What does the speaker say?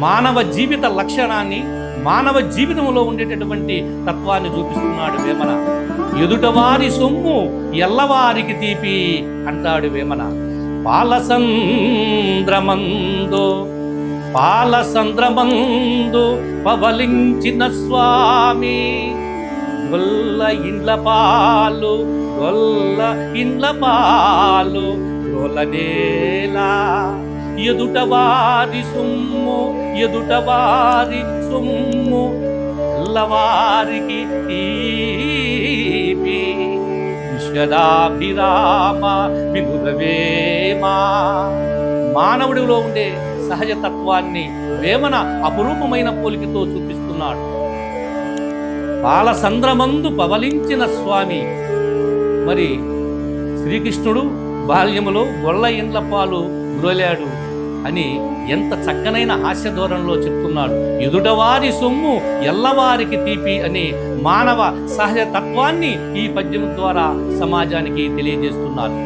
మానవ జీవిత లక్షణాన్ని మానవ జీవితంలో ఉండేటటువంటి తత్వాన్ని చూపిస్తున్నాడు వేమన ఎదుటవారి సొమ్ము ఎల్లవారికి తీపి అంటాడు వేమన పాలసంద్రమందు పాలసంద్రమందు పవలించిన స్వామి గొల్ల ఇండ్ల పాలు గొల్ల ఇండ్ల పాలు గొల్లనేలా ఎదుటవారి సొమ్ము ఎదుటవారి సొమ్ము ఎల్లవారికి తీపి. విశ్వదాభిరామ వినురవేమా మానవుడిలో ఉండే సహజ తత్వాన్ని వేమన అపురూపమైన పోలికతో చూపిస్తున్నాడు. బాలసంద్రమందు పవలించిన స్వామి. మరి శ్రీకృష్ణుడు బాల్యములో గొల్ల ఇండ్ల పాలు గ్రోలాడు అని ఎంత చక్కనైన హాస్య ధోరణిలో చెప్తున్నాడు. ఎదుటవారి సొమ్ము ఎల్లవారికి తీపి అని మానవ సహజ తత్వాన్ని ఈ పద్యం ద్వారా సమాజానికి తెలియజేస్తున్నారు